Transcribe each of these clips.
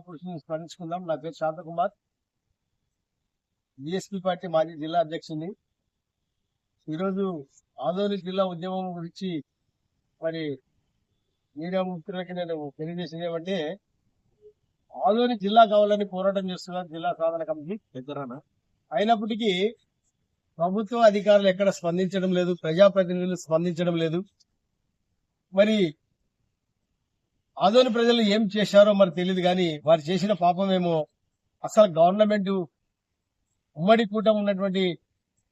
మహాపురుషుని స్మరించుకుందాం నా పేరు Shanthakumar BSP party మాజీ జిల్లా అధ్యక్షుడిని. ఈరోజు ఆదోని జిల్లా ఉద్యమం గురించి మరి మీడియా మిత్రులకి నేను తెలియజేసింది ఏమంటే ఆదోని జిల్లా కావాలని పోరాటం చేస్తున్నారు జిల్లా సాధన కమిటీ. పెద్దరాన? అయినప్పటికీ ప్రభుత్వ అధికారులు ఎక్కడ స్పందించడం లేదు ప్రజాప్రతినిధులు స్పందించడం లేదు. మరి ఆదోని ప్రజలు ఏం చేశారో మరి తెలియదు కానీ వారు చేసిన పాపమేమో అసలు గవర్నమెంట్ ఉమ్మడి కూటమి ఉన్నటువంటి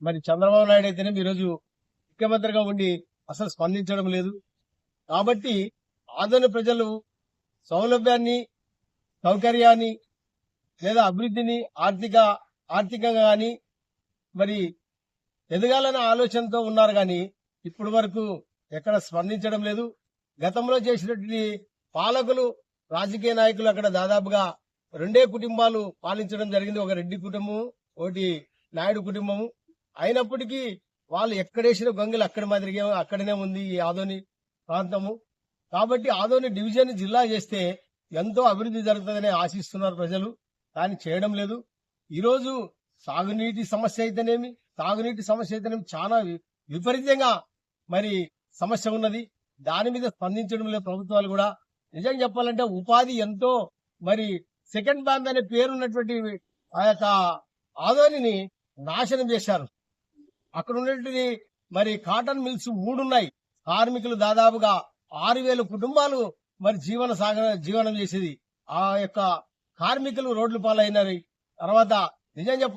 మరి చంద్రబాబు నాయుడు అయితేనే ఈరోజు ముఖ్యమంత్రిగా ఉండి అసలు స్పందించడం లేదు. కాబట్టి ఆదోని ప్రజలు సౌలభ్యాన్ని సౌకర్యాన్ని లేదా అభివృద్ధిని ఆర్థిక ఆర్థికంగా కానీ మరి ఎదగాలనే ఆలోచనతో ఉన్నారు కానీ ఇప్పటి వరకు ఎక్కడ స్పందించడం లేదు. గతంలో చేసినటువంటి పాలకులు రాజకీయ నాయకులు అక్కడ దాదాపుగా రెండే కుటుంబాలు పాలించడం జరిగింది. ఒక రెడ్డి కుటుంబం ఒకటి నాయుడు కుటుంబము. అయినప్పటికీ వాళ్ళు ఎక్కడేసిన గొంగలు అక్కడ మాదిరిగా అక్కడనే ఉంది ఈ ఆదోని ప్రాంతము. కాబట్టి ఆదోని డివిజన్ జిల్లా చేస్తే ఎంతో అభివృద్ధి జరుగుతుందని ఆశిస్తున్నారు ప్రజలు. కానీ చేయడం లేదు. ఈరోజు సాగునీటి సమస్య అయితేనేమి తాగునీటి సమస్య అయితేనేమి చాలా వి- విపరీతంగా మరి సమస్య ఉన్నది. దాని మీద స్పందించడం లేదు. ప్రభుత్వాలు కూడా నిజం చెప్పాలంటే ఉపాధి ఎంతో. మరి సెకండ్ బ్యాంక్ అనే పేరున్నటువంటి ఆ యొక్క ఆదోనిని నాశనం చేశారు. అక్కడ ఉన్నటువంటి మరి కాటన్ మిల్స్ మూడున్నాయి. కార్మికులు దాదాపుగా ఆరు వేల కుటుంబాలు మరి జీవన సాగ జీవనం చేసేది. ఆ యొక్క కార్మికులు రోడ్లు పాలైనారు. తర్వాత నిజం చెప్ప